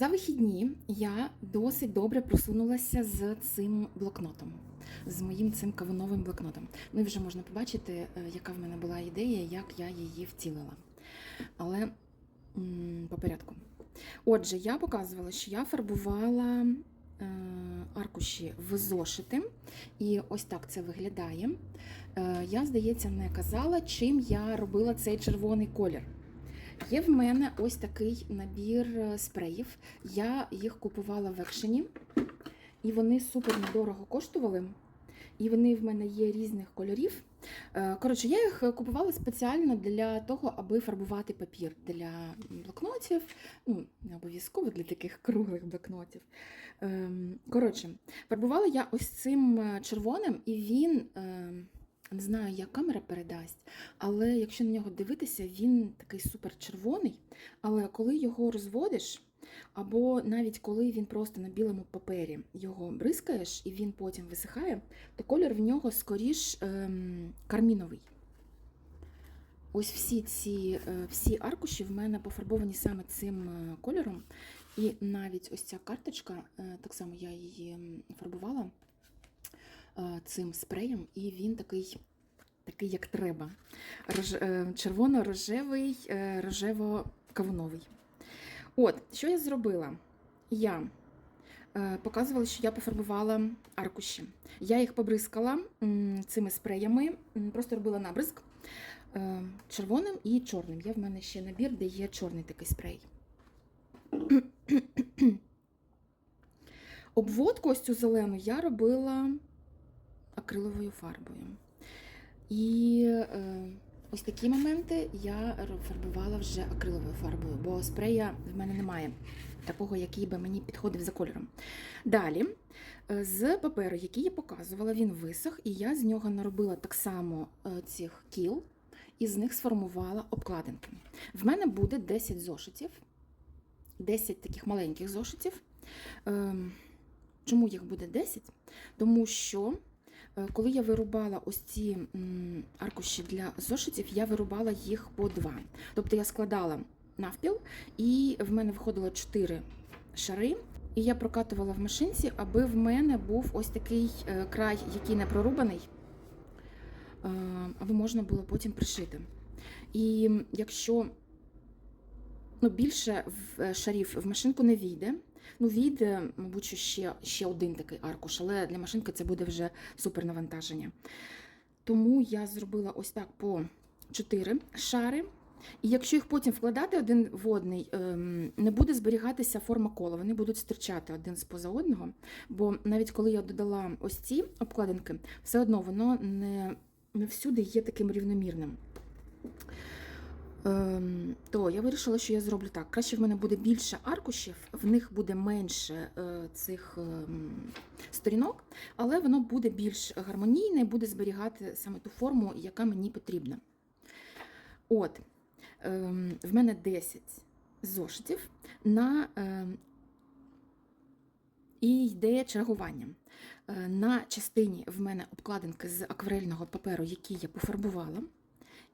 За вихідні я досить добре просунулася з цим блокнотом, з моїм цим кавуновим блокнотом. Ну і вже можна побачити, е, яка в мене була ідея, як я її втілила. Але по порядку. Отже, я показувала, що я фарбувала е, аркуші в зошити, і ось так це виглядає. Е, я, здається, не казала, чим я робила цей червоний колір. Є в мене ось такий набір е, спреїв. Я їх купувала в екшені, і вони супер недорого коштували. І вони в мене є різних кольорів. Е, Коротше, я їх купувала спеціально для того, аби фарбувати папір для блокнотів. Ну, не обов'язково для таких круглих блокнотів. Ем, Коротше, фарбувала я ось цим е, червоним, і він. Не знаю, як камера передасть, але якщо на нього дивитися, він такий супер червоний. Але коли його розводиш, або навіть коли він просто на білому папері його бризкаєш і він потім висихає, то колір в нього скоріш ем, карміновий. Ось всі ці е, всі аркуші в мене пофарбовані саме цим е, кольором. І навіть ось ця карточка, е, так само я її фарбувала цим спреєм, і він такий, такий як треба. Рож, е, червоно-рожевий, е, рожево-кавуновий. От, що я зробила? Я е, показувала, що я пофарбувала аркуші. Я їх побризкала цими спреями, просто робила набризк е, червоним і чорним. Є в мене ще набір, де є чорний такий спрей. Обводку ось цю зелену я робила акриловою фарбою. І е, ось такі моменти я фарбувала вже акриловою фарбою, бо спрея в мене немає такого, який би мені підходив за кольором. Далі, е, з паперу, який я показувала, він висох, і я з нього наробила так само е, цих кіл, і з них сформувала обкладинки. В мене буде 10 зошитів, 10 таких маленьких зошитів. Ем, Чому їх буде 10? Тому що коли я вирубала ось ці аркуші для зошитів, я вирубала їх по два. Тобто я складала навпіл, і в мене виходило 4 шари. І я прокатувала в машинці, аби в мене був ось такий е, край, який не прорубаний, е, аби можна було потім пришити. І якщо ну, більше е, шарів в машинку не війде, Ну, війде, мабуть, ще, ще один такий аркуш, але для машинки це буде вже супер навантаження. Тому я зробила ось так по 4 шари. І якщо їх потім вкладати один в одний, ем, не буде зберігатися форма кола, вони будуть стирчати один з поза одного. Бо навіть коли я додала ось ці обкладинки, все одно воно не, не всюди є таким рівномірним. Ем, то я вирішила, що я зроблю так. Краще в мене буде більше аркушів, в них буде менше е, цих ем, сторінок, але воно буде більш гармонійне буде зберігати саме ту форму, яка мені потрібна. От, ем, в мене 10 зошитів на і йде чергування. Е, На частині в мене обкладинки з акварельного паперу, які я пофарбувала.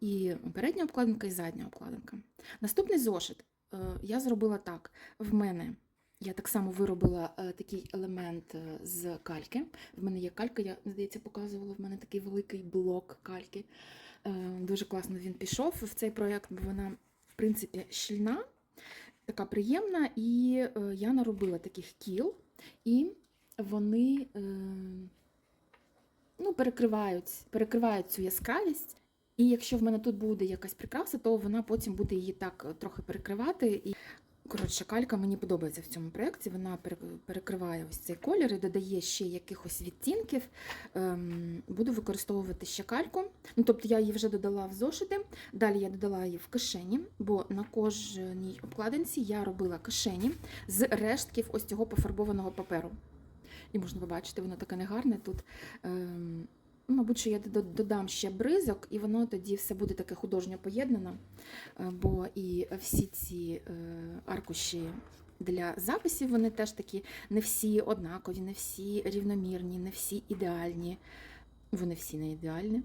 І передня обкладинка, і задня обкладинка. Наступний зошит е, я зробила так. В мене я так само виробила е, такий елемент е, з кальки. В мене є калька, я, здається, показувала, в мене такий великий блок кальки. Дуже класно він пішов в цей проєкт, бо вона, в принципі, щільна, така приємна. І я наробила таких кіл, і вони ну, перекривають, перекривають цю яскравість. І якщо в мене тут буде якась прикраса, то вона потім буде її так е, трохи перекривати. І коротше, калька мені подобається в цьому проєкті. Вона перекриває ось цей колір і додає ще якихось відтінків. Ем, буду використовувати ще кальку. Ну, тобто я її вже додала в зошити. Далі я додала її в кишені, бо на кожній обкладинці я робила кишені з рештків ось цього пофарбованого паперу. І можна побачити, воно таке негарне тут. Мабуть, що я додам ще бризок, і воно тоді все буде таке художньо поєднано, Е, бо і всі ці е, аркуші для записів, вони теж такі не всі однакові, не всі рівномірні, не всі ідеальні. Вони всі не ідеальні.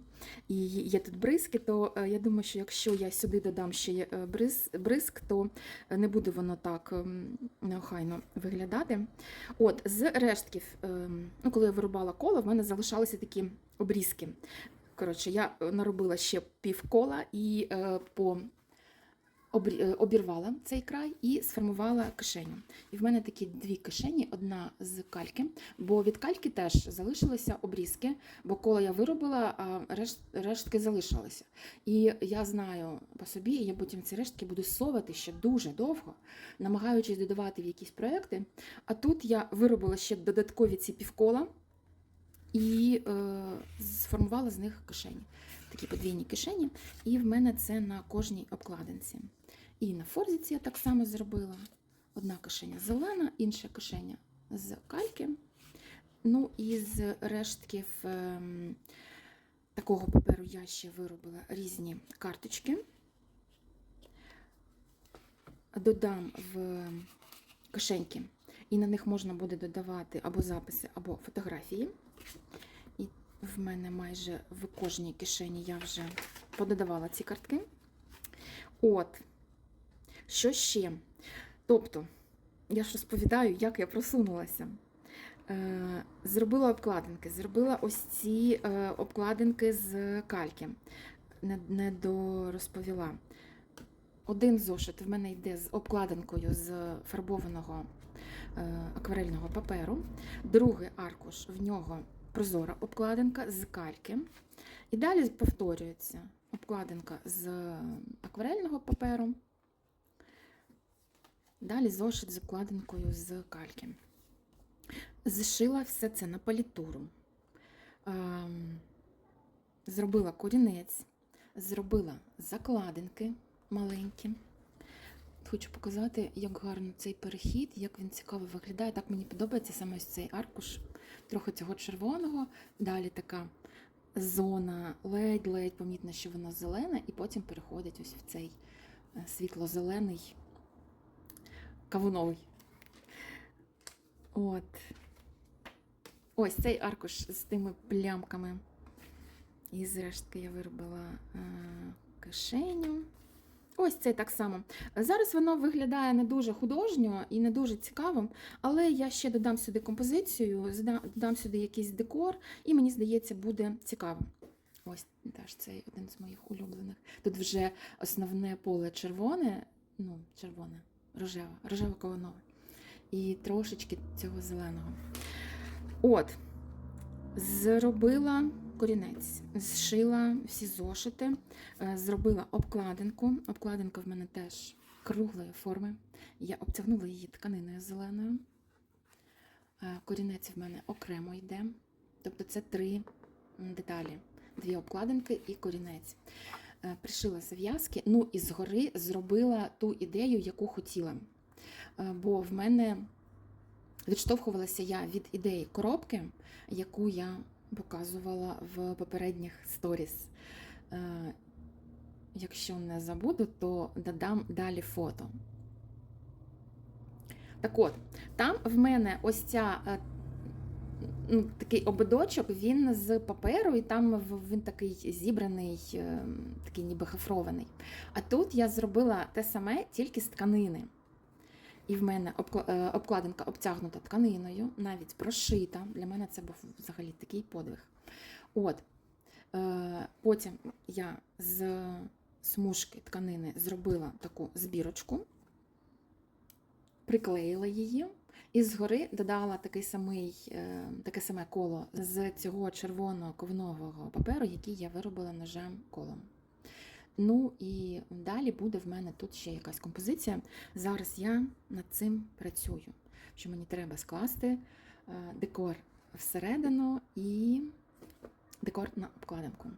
І є тут бризки, то е, я думаю, що якщо я сюди додам ще е, бриз, бризк, то е, не буде воно так ем, неохайно виглядати. От, з рештків, ем, ну, коли я вирубала коло, в мене залишалися такі обрізки. Коротше, я наробила ще пів кола і по обірвала цей край і сформувала кишеню. І в мене такі дві кишені: одна з кальки, бо від кальки теж залишилися обрізки, бо коло я виробила, а решт, рештки залишилися. І я знаю по собі, і я потім ці рештки буду совати ще дуже довго, намагаючись додавати в якісь проекти. А тут я виробила ще додаткові ці півкола і е, сформувала з них кишені. Такі подвійні кишені. І в мене це на кожній обкладинці. І на форзіці я так само зробила. Одна кишеня зелена, інша кишеня з кальки. Ну і з рештків ем, такого паперу я ще виробила різні карточки. Додам в кишеньки, і на них можна буде додавати або записи, або фотографії. І в мене майже в кожній кишені я вже пододавала ці картки. От, що ще? Тобто, я ж розповідаю, як я просунулася. Е, Зробила обкладинки, зробила ось ці е, обкладинки з кальки. Не, дорозповіла. Один зошит в мене йде з обкладинкою з фарбованого е, акварельного паперу. Другий аркуш в нього прозора обкладинка з кальки. І далі повторюється обкладинка з акварельного паперу. Далі зошит з обкладинкою з кальки. Зшила все це на палітуру. Ем, Зробила корінець, зробила закладинки маленькі. Хочу показати, як гарно цей перехід, як він цікаво виглядає. Так мені подобається саме ось цей аркуш, трохи цього червоного. Далі така зона, ледь-ледь помітно, що вона зелена, і потім переходить ось в цей е, світло-зелений кавуновий. От. Ось цей аркуш з тими плямками. І зрештки я виробила е, кишеню. Ось це так само. Зараз воно виглядає не дуже художньо і не дуже цікаво, але я ще додам сюди композицію, додам сюди якийсь декор, і мені здається, буде цікаво. Ось теж цей один з моїх улюблених. Тут вже основне поле червоне, ну, червоне, рожеве, рожево кавунове. І трошечки цього зеленого. От, зробила корінець, зшила всі зошити, е, зробила обкладинку. Обкладинка в мене теж круглої форми. Я обтягнула її тканиною зеленою. Е, Корінець в мене окремо йде. Тобто це три деталі: дві обкладинки і корінець. Е, Пришила зав'язки, ну і згори зробила ту ідею, яку хотіла. Е, Бо в мене відштовхувалася я від ідеї коробки, яку я показувала в попередніх сторіс. Е, Якщо не забуду, то додам далі фото. Так от, там в мене ось ця. Ну, такий ободочок, він з паперу, і там він такий зібраний, е, такий ніби хафрований. А тут я зробила те саме, тільки з тканини. І в мене е, обкладинка обтягнута тканиною, навіть прошита. Для мене це був взагалі такий подвиг. От. Е, Потім я з смужки тканини зробила таку збірочку, приклеїла її. І згори додала такий самий, е, таке саме коло з цього червоного ковнового паперу, який я виробила ножем колом. Ну і далі буде в мене тут ще якась композиція. Зараз я над цим працюю. Що мені треба скласти е, декор всередину і декор на обкладинку.